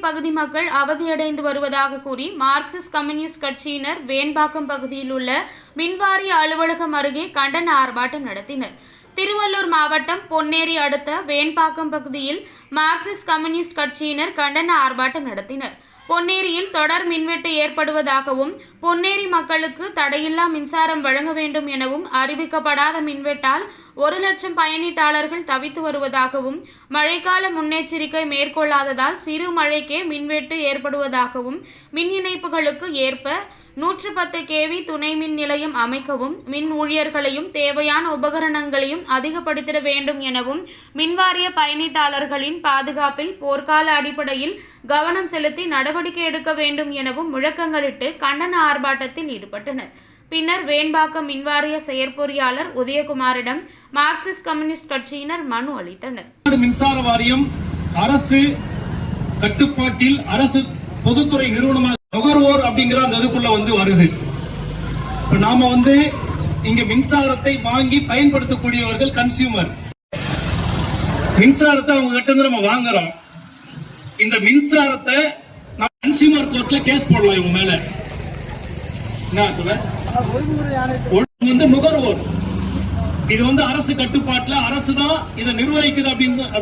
பகுதி மக்கள் அவதியடைந்து வருவதாக கூறி மார்க்சிஸ்ட் கம்யூனிஸ்ட் கட்சியினர் வேண்பாக்கம் பகுதியில் உள்ள மின்வாரிய அலுவலகம் அருகே கண்டன ஆர்ப்பாட்டம் நடத்தினர். திருவள்ளூர் மாவட்டம் பொன்னேரி அடுத்த வேண்பாக்கம் பகுதியில் மார்க்சிஸ்ட் கம்யூனிஸ்ட் கட்சியினர் கண்டன ஆர்ப்பாட்டம் நடத்தினர். பொன்னேரியில் தொடர் மின்வெட்டு ஏற்படுவதாகவும் பொன்னேரி மக்களுக்கு தடையில்லா மின்சாரம் வழங்க வேண்டும் எனவும் அறிவிக்கப்படாத மின்வெட்டால் ஒரு லட்சம் பயணீட்டாளர்கள் தவித்து வருவதாகவும் மழைக்கால முன்னெச்சரிக்கை மேற்கொள்ளாததால் சிறு மழைக்கே மின்வெட்டு ஏற்படுவதாகவும் மின் இணைப்புகளுக்கு ஏற்ப நூற்று பத்து கேவி துணை மின் நிலையம் அமைக்கவும் மின் ஊழியர்களையும் தேவையான உபகரணங்களையும் அதிகப்படுத்திட வேண்டும் எனவும் மின்வாரிய பயனீட்டாளர்களின் பாதுகாப்பில் போர்க்கால அடிப்படையில் கவனம் செலுத்தி நடவடிக்கை எடுக்க வேண்டும் எனவும் முழக்கங்களிட்டு கண்டன ஆர்ப்பாட்டத்தில் ஈடுபட்டனர். பின்னர் வேண்பாக்கம் மின்வாரிய செயற்பொறியாளர் உதயகுமாரிடம் மார்க்சிஸ்ட் கம்யூனிஸ்ட் கட்சியினர் மனு அளித்தனர். மின்சார வாரியம் அரசு கட்டுப்பாட்டில் அரசு பொதுத்துறை நிறுவனமாக அப்படிங்கிற அந்த இதுக்குள்ள வந்து வருது. இப்ப நாம வந்து இங்க மின்சாரத்தை வாங்கி பயன்படுத்தக்கூடியவர்கள் கன்சியூமர் மின்சாரத்தை அவங்க கிட்ட இருந்து நம்ம வாங்குறோம். இந்த மின்சாரத்தை நம்ம கன்சியூமர் கோர்ட்ல கேஸ் போடலாம் இவங்க மேல. என்ன வந்து நுகர்வோர். இது வந்து அரசு கட்டுப்பாட்டுல அரசு தான் இதை நிர்வகிக்குது அப்படின்னு